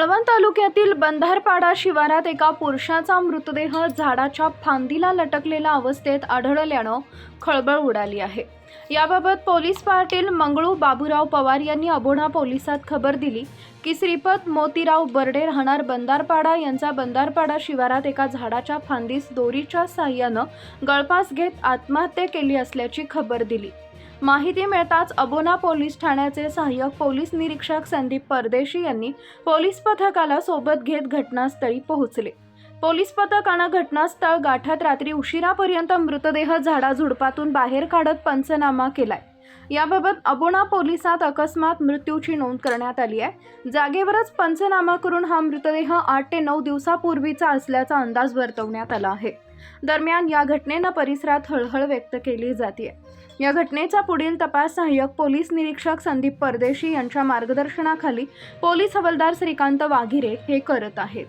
कळवण तालुक्यातील बंधारपाडा शिवारात एका पुरुषाचा मृतदेह झाडाच्या फांदीला लटकलेल्या अवस्थेत आढळल्यानं खळबळ उडाली आहे. याबाबत पोलीस पाटील मंगळू बाबूराव पवार यांनी अबोणा पोलिसात खबर दिली की श्रीपत मोतीराव बर्डे राहणार बंधारपाडा यांचा बंधारपाडा शिवारात एका झाडाच्या फांदीस दोरीच्या साह्यानं गळफास घेत आत्महत्या केली असल्याची खबर दिली. माहिती मिळताच अबोना पोलीस ठाण्याचे सहाय्यक पोलीस निरीक्षक संदीप परदेशी यांनी पोलीस पथकाला सोबत घेत घटनास्थळी पोहोचले. पोलीस पथकानं घटनास्थळ गाठत रात्री उशिरापर्यंत मृतदेह झाडाझुडपातून बाहेर काढत पंचनामा केलाय. याबाबत अबोणा पोलिसात अकस्मात मृत्यूची नोंद करण्यात आली आहे. जागेवरच पंचनामा करून हा मृतदेह आठ ते नऊ दिवसापूर्वीचा असल्याचा अंदाज वर्तवण्यात आला आहे. दरम्यान या घटनेनं परिसरात हळहळ व्यक्त केली जाते. या घटनेचा पुढील तपास सहाय्यक पोलीस निरीक्षक संदीप परदेशी यांच्या मार्गदर्शनाखाली पोलीस हवालदार श्रीकांत वाघिरे हे करत आहेत.